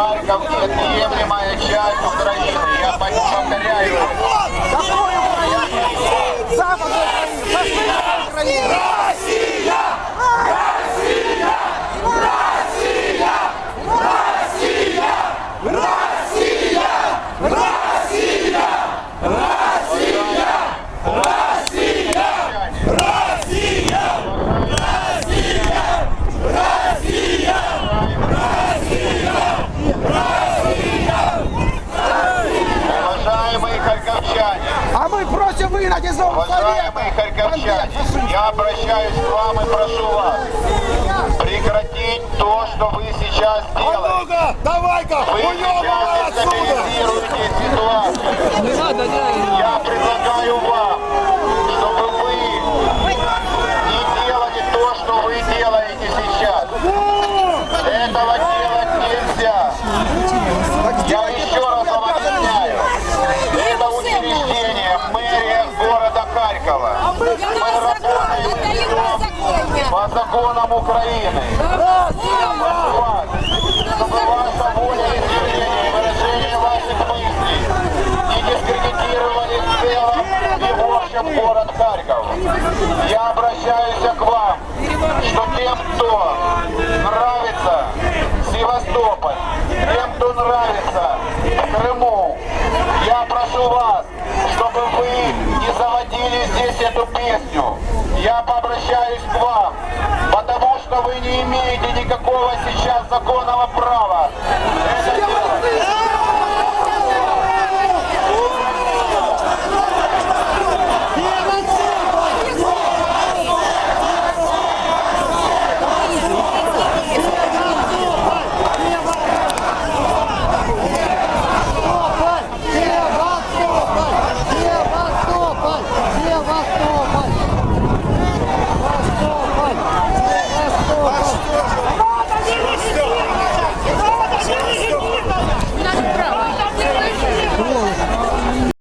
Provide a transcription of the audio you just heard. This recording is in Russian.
Харьков – неотъемлемая часть Украины. Я Уважаемые харьковчане, А мы просим выгнать из Нового уважаемые харьковчане, я обращаюсь к вам и прошу вас прекратить то, что вы сейчас делаете. Ну-ка, давай-ка, сейчас отсюда! дестабилизируете ситуацию. Я предлагаю вам, чтобы вы не делали то, что вы делаете сейчас. Этого делать нельзя. Я еще раз вам объясняю. Это учреждение мэрия города Харькова. Мы работаем и идем по законам вас, чтобы ваша воля и движение, выражение ваших мыслей не дискредитировали в целом и в общем город Харьков. Я обращаюсь к вам, что тем, кто нравится Севастополь, тем, кто нравится Крыму, я прошу вас, чтобы вы не заводили здесь эту песню. Я обращаюсь к вам, потому что вы не имеете никакого сейчас законного права